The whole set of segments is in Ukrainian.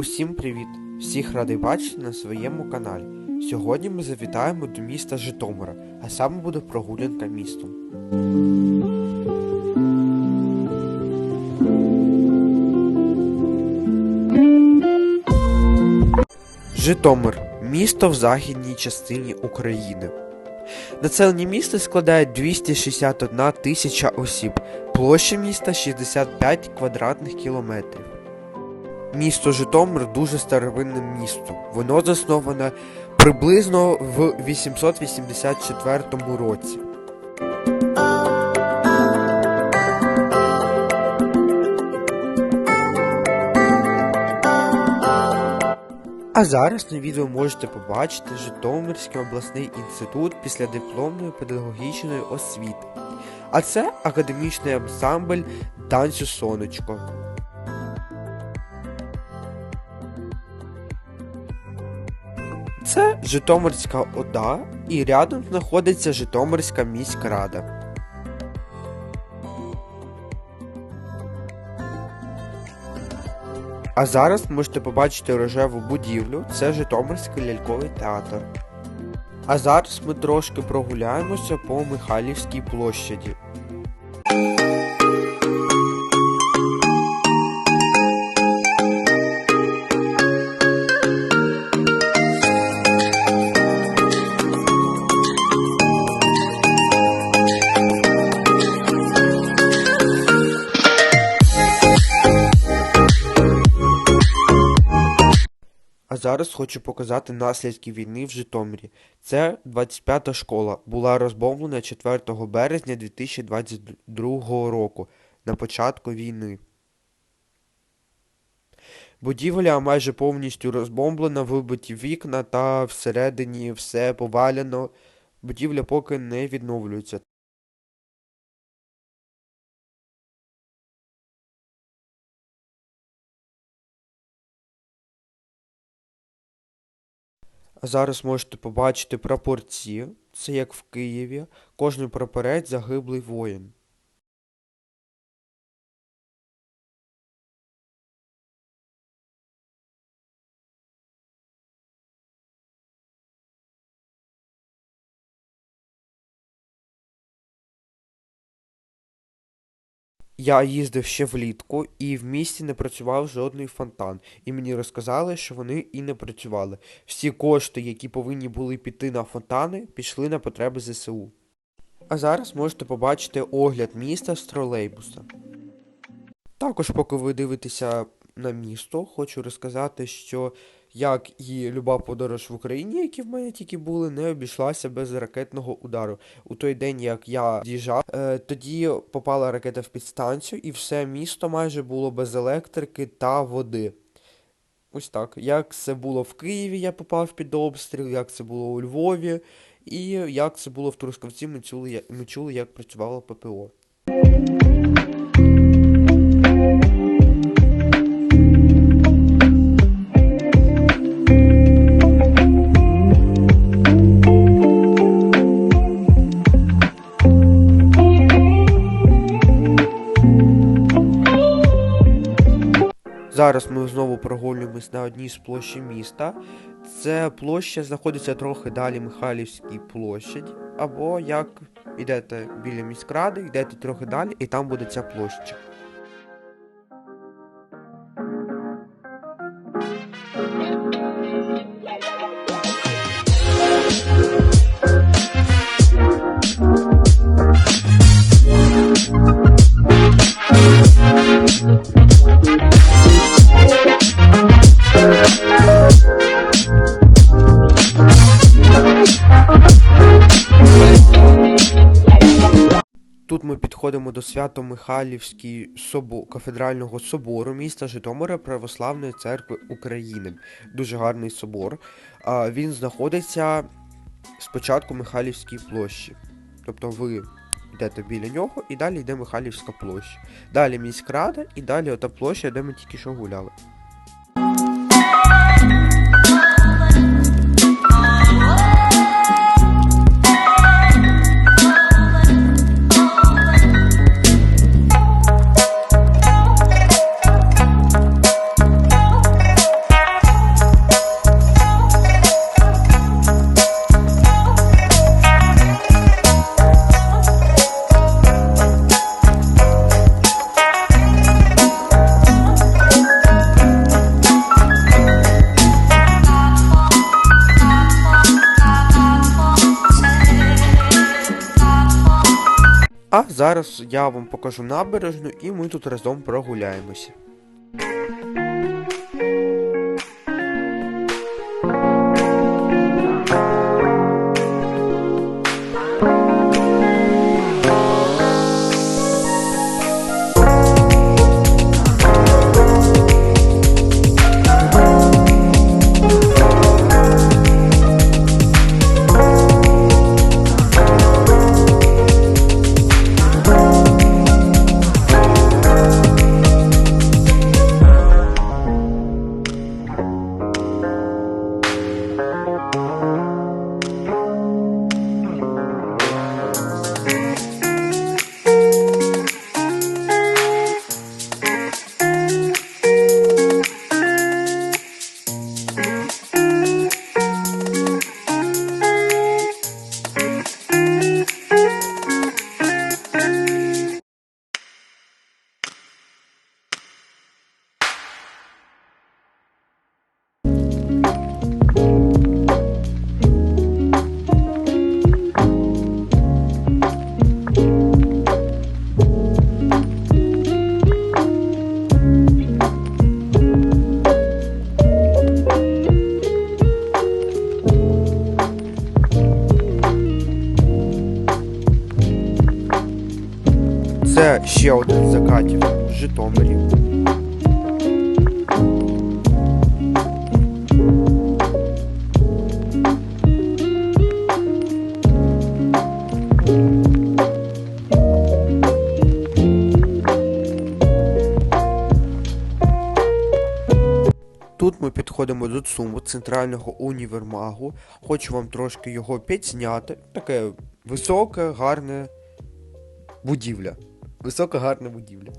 Усім привіт! Всіх радий бачити на своєму каналі. Сьогодні ми завітаємо до міста Житомира, а саме буде прогулянка містом. Житомир місто в західній частині України. Населення міста складає 261 тисяча осіб, площа міста 65 квадратних кілометрів. Місто Житомир дуже старовинне місто. Воно засноване приблизно в 884 році. А зараз на відео можете побачити Житомирський обласний інститут після дипломної педагогічної освіти. А це академічний ансамбль танцю сонечко. Це Житомирська ОДА і рядом знаходиться Житомирська міськрада. А зараз можете побачити рожеву будівлю, це Житомирський ляльковий театр. А зараз ми трошки прогуляємося по Михайлівській площаді. Зараз хочу показати наслідки війни в Житомирі. Це 25-та школа, була розбомблена 4 березня 2022 року, на початку війни. Будівля майже повністю розбомблена, вибиті вікна та всередині все повалено. Будівля поки не відновлюється. Зараз можете побачити прапорці, це як в Києві, кожний прапорець загиблий воїн. Я їздив ще влітку, і в місті не працював жодний фонтан, і мені розказали, що вони і не працювали. Всі кошти, які повинні були піти на фонтани, пішли на потреби ЗСУ. А зараз можете побачити огляд міста з тролейбуса. Також, поки ви дивитеся на місто, хочу розказати, що як і люба подорож в Україні, які в мене тільки були, не обійшлася без ракетного удару. У той день, як я з'їжджав, е, тоді попала ракета в підстанцію, і все місто майже було без електрики та води. Ось так. Як це було в Києві, я попав під обстріл, як це було у Львові, і як це було в Трускавці, ми чули, ми чули, як працювало ППО. Зараз ми знову прогулюємось на одній з площі міста. Це площа знаходиться трохи далі Михайлівській площаді. Або як йдете біля міськради, йдете трохи далі, і там буде ця площа. Підходимо до Свято-Михайлівської собо... кафедрального собору міста Житомира Православної церкви України. Дуже гарний собор. Він знаходиться спочатку Михайлівській площі. Тобто ви йдете біля нього і далі йде Михайлівська площа. Далі міськрада і далі ота площа, де ми тільки що гуляли. Зараз я вам покажу набережну і ми тут разом прогуляємося. Ще один закатів в Житомирі. Тут ми підходимо до ЦУМу центрального універмагу. Хочу вам трошки його підзняти. Таке високе, гарне будівля. Висока гарна будівля.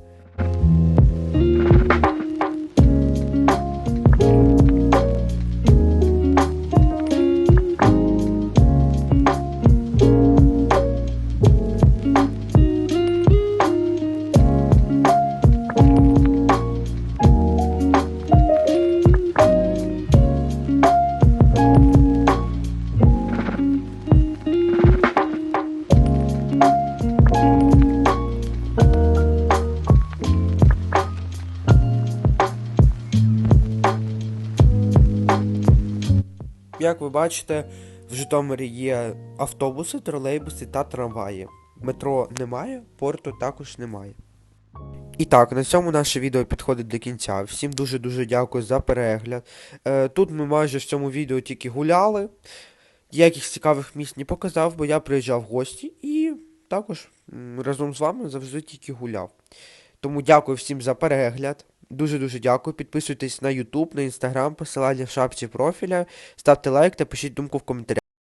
Як ви бачите, в Житомирі є автобуси, тролейбуси та трамваї. Метро немає, порту також немає. І так, на цьому наше відео підходить до кінця. Всім дуже-дуже дякую за перегляд. Е, тут ми майже в цьому відео тільки гуляли. Яких цікавих місць не показав, бо я приїжджав в гості і також разом з вами завжди тільки гуляв. Тому дякую всім за перегляд. Дуже-дуже дякую. Підписуйтесь на YouTube, на Instagram, посилання в шапці профіля, ставте лайк та пишіть думку в коментарях.